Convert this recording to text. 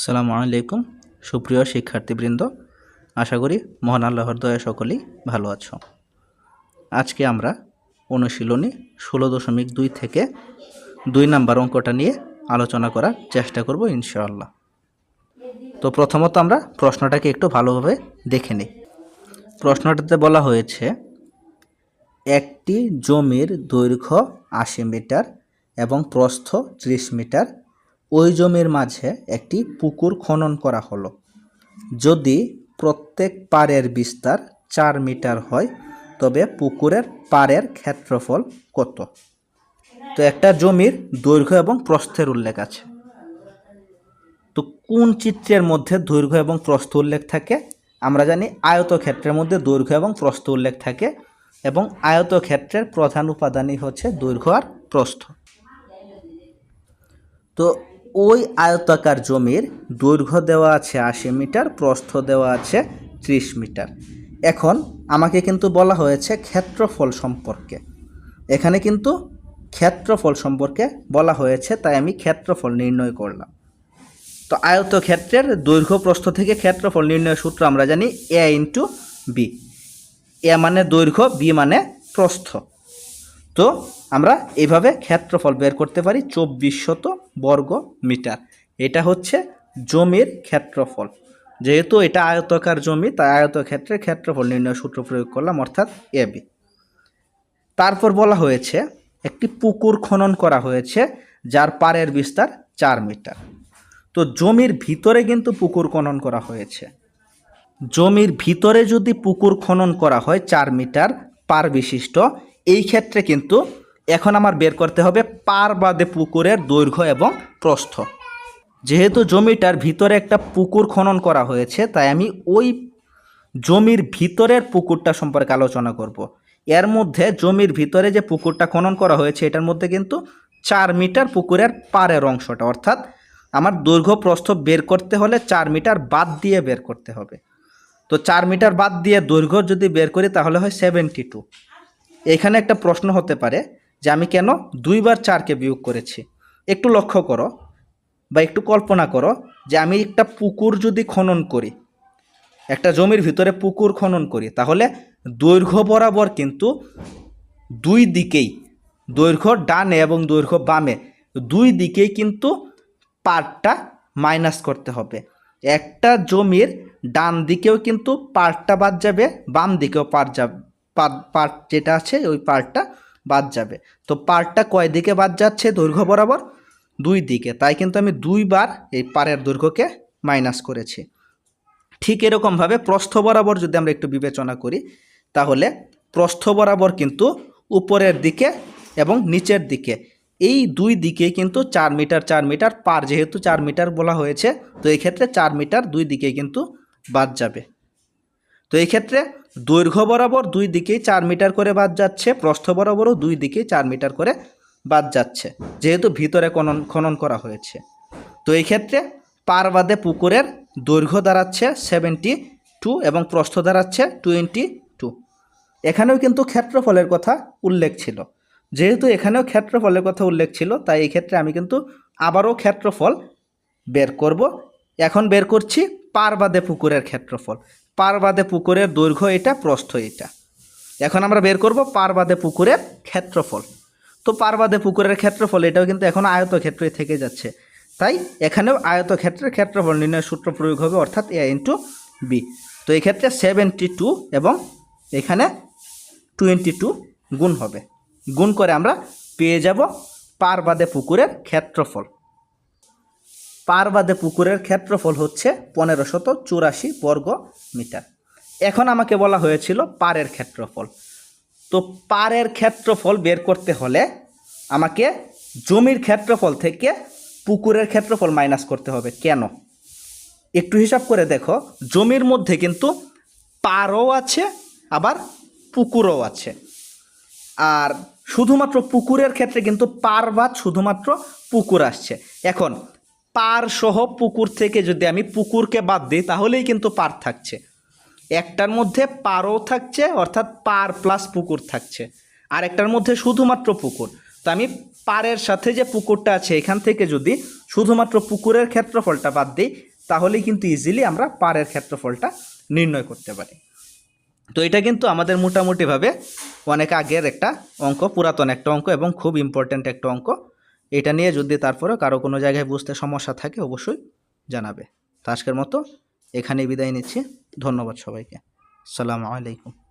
আসসালামু আলাইকুম, সুপ্রিয় শিক্ষার্থীবৃন্দ। আশা করি মহান আল্লাহর দয়া সকলেই ভালো আছো। আজকে আমরা অনুশীলনী ষোলো দশমিক দুই থেকে দুই নাম্বার অঙ্কটা নিয়ে আলোচনা করার চেষ্টা করব ইনশাআল্লাহ। তো প্রথমত আমরা প্রশ্নটাকে একটু ভালোভাবে দেখে নিই। প্রশ্নটাতে বলা হয়েছে, একটি জমির দৈর্ঘ্য আশি মিটার এবং প্রস্থ ত্রিশ মিটার ওই জমির মাঝে একটি পুকুর খনন করা হলো। যদি প্রত্যেক পাড়ের বিস্তার চার মিটার হয়, তবে পুকুরের পাড়ের ক্ষেত্রফল কত? তো একটা জমির দৈর্ঘ্য এবং প্রস্থের উল্লেখ আছে। তো কোন চিত্রের মধ্যে দৈর্ঘ্য এবং প্রস্থ উল্লেখ থাকে? আমরা জানি আয়তক্ষেত্রের মধ্যে দৈর্ঘ্য এবং প্রস্থ উল্লেখ থাকে এবং আয়তক্ষেত্রের প্রধান উপাদানই হচ্ছে দৈর্ঘ্য আর প্রস্থ। তো ওই আয়তাকার জমির দৈর্ঘ্য দেওয়া আছে আশি মিটার, প্রস্থ দেওয়া আছে ত্রিশ মিটার। এখন আমাকে কিন্তু বলা হয়েছে ক্ষেত্রফল সম্পর্কে। এখানে কিন্তু ক্ষেত্রফল সম্পর্কে বলা হয়েছে, তাই আমি ক্ষেত্রফল নির্ণয় করলাম। তো আয়তক্ষেত্রের দৈর্ঘ্য, প্রস্থ থেকে ক্ষেত্রফল নির্ণয়ের সূত্র আমরা জানি এ ইন্টু বি এ মানে দৈর্ঘ্য বি মানে প্রস্থ। তো আমরা এইভাবে ক্ষেত্রফল বের করতে পারি চব্বিশ শত বর্গ মিটার। এটা হচ্ছে জমির ক্ষেত্রফল। যেহেতু এটা আয়তকার জমি, তাই আয়তক্ষেত্রের ক্ষেত্রফল নির্ণয় সূত্র প্রয়োগ করলাম, অর্থাৎ এ বি। তারপর বলা হয়েছে, একটি পুকুর খনন করা হয়েছে, যার পাড়ের বিস্তার চার মিটার। তো জমির ভিতরে কিন্তু পুকুর খনন করা হয়েছে। জমির ভিতরে যদি পুকুর খনন করা হয় চার মিটার পার বিশিষ্ট এই ক্ষেত্রে কিন্তু এখন আমার বের করতে হবে পার বাদে পুকুরের দৈর্ঘ্য এবং প্রস্থ। যেহেতু জমিটার ভিতরে একটা পুকুর খনন করা হয়েছে, তাই আমি ওই জমির ভিতরের পুকুরটা সম্পর্কে আলোচনা করব। এর মধ্যে জমির ভিতরে যে পুকুরটা খনন করা হয়েছে, এটার মধ্যে কিন্তু চার মিটার পুকুরের পারের অংশটা, অর্থাৎ আমার দৈর্ঘ্য প্রস্থ বের করতে হলে চার মিটার বাদ দিয়ে বের করতে হবে। তো চার মিটার বাদ দিয়ে দৈর্ঘ্য যদি বের করি, তাহলে হয় সেভেন্টি টু এখানে একটা প্রশ্ন হতে পারে যে আমি কেন দুইবার চারকে বিয়োগ করেছি। একটু লক্ষ্য করো বা একটু কল্পনা করো যে আমি একটা পুকুর যদি খনন করি, একটা জমির ভিতরে পুকুর খনন করি, তাহলে দৈর্ঘ্য বরাবর কিন্তু দুই দিকেই দৈর্ঘ্য ডানে এবং দৈর্ঘ্য বামে, দুই দিকেই কিন্তু পার্টটা মাইনাস করতে হবে। একটা জমির ডান দিকেও কিন্তু পার্টটা বাদ যাবে, বাম দিকেও পার্ট যাবে। পার্ট যেটা আছে, ওই পার্টটা বাদ যাবে। তো পার্টটা কয় দিকে বাদ যাচ্ছে দৈর্ঘ্য বরাবর? দুই দিকে। তাই কিন্তু আমি দুইবার এই পাড়ের দৈর্ঘ্যকে মাইনাস করেছি। ঠিক এরকমভাবে প্রস্থ বরাবর যদি আমরা একটু বিবেচনা করি, তাহলে প্রস্থ বরাবর কিন্তু উপরের দিকে এবং নিচের দিকে। এই দুই দিকে কিন্তু চার মিটার চার মিটার, পার যেহেতু চার মিটার বলা হয়েছে, তো এই ক্ষেত্রে চার মিটার দুই দিকে কিন্তু বাদ যাবে। তো এই ক্ষেত্রে দৈর্ঘ্য বরাবর দুই দিকেই চার মিটার করে বাদ যাচ্ছে, প্রস্থ বরাবরও দুই দিকেই চার মিটার করে বাদ যাচ্ছে, যেহেতু ভিতরে খনন খনন করা হয়েছে। তো এই ক্ষেত্রে পার বাদে পুকুরের দৈর্ঘ্য দাঁড়াচ্ছে সেভেন্টি টু এবং প্রস্থ দাঁড়াচ্ছে টোয়েন্টি টু এখানেও কিন্তু ক্ষেত্রফলের কথা উল্লেখ ছিল। যেহেতু এখানেও ক্ষেত্রফলের কথা উল্লেখ ছিল, তাই এই ক্ষেত্রে আমি কিন্তু আবারও ক্ষেত্রফল বের করব। এখন বের করছি পার বাদে পুকুরের ক্ষেত্রফল। পার বাদে পুকুরের দৈর্ঘ্য এটা, প্রস্থ এটা। এখন আমরা বের করব পার বাদে পুকুরের ক্ষেত্রফল। তো পার বাদে পুকুরের ক্ষেত্রফল এটাও কিন্তু এখন আয়তক্ষেত্রে থেকে যাচ্ছে। তাই এখানেও আয়তক্ষেত্রের ক্ষেত্রফল নির্ণয় সূত্র প্রয়োগ হবে অর্থাৎ এ ইন্টু বি। তো এই ক্ষেত্রে সেভেন্টি টু এবং এখানে টোয়েন্টি টু গুণ হবে। গুণ করে আমরা পেয়ে যাব পার বাদে পুকুরের ক্ষেত্রফল। পার বাদে পুকুরের ক্ষেত্রফল হচ্ছে পনেরো শত চুরাশি বর্গ মিটার। এখন আমাকে বলা হয়েছিল পারের ক্ষেত্রফল। তো পারের ক্ষেত্রফল বের করতে হলে আমাকে জমির ক্ষেত্রফল থেকে পুকুরের ক্ষেত্রফল মাইনাস করতে হবে। কেন? একটু হিসাব করে দেখো, জমির মধ্যে কিন্তু পারও আছে, আবার পুকুরও আছে। আর শুধুমাত্র পুকুরের ক্ষেত্রে কিন্তু পার বাদ শুধুমাত্র পুকুর আসছে। এখন পার সহ পুকুর থেকে যদি আমি পুকুরকে বাদ দিই, তাহলেই কিন্তু পার থাকছে। একটার মধ্যে পারও থাকছে, অর্থাৎ পার প্লাস পুকুর থাকছে। আর একটার মধ্যে শুধুমাত্র পুকুর। তো আমি পারের সাথে যে পুকুরটা আছে, এখান থেকে যদি শুধুমাত্র পুকুরের ক্ষেত্রফলটা বাদ দিই, তাহলেই কিন্তু ইজিলি আমরা পারের ক্ষেত্রফলটা নির্ণয় করতে পারি। তো এটা কিন্তু আমাদের মোটামুটিভাবে অনেক আগের একটা অঙ্ক, পুরাতন একটা অঙ্ক এবং খুব ইম্পর্ট্যান্ট একটা অঙ্ক। এটা নিয়ে যদি তারপরে কারও কোনো জায়গায় বুঝতে সমস্যা থাকে, অবশ্যই জানাবে। তো আজকের মতো এখানেই বিদায় নিচ্ছি। ধন্যবাদ সবাইকে। সালামু আলাইকুম।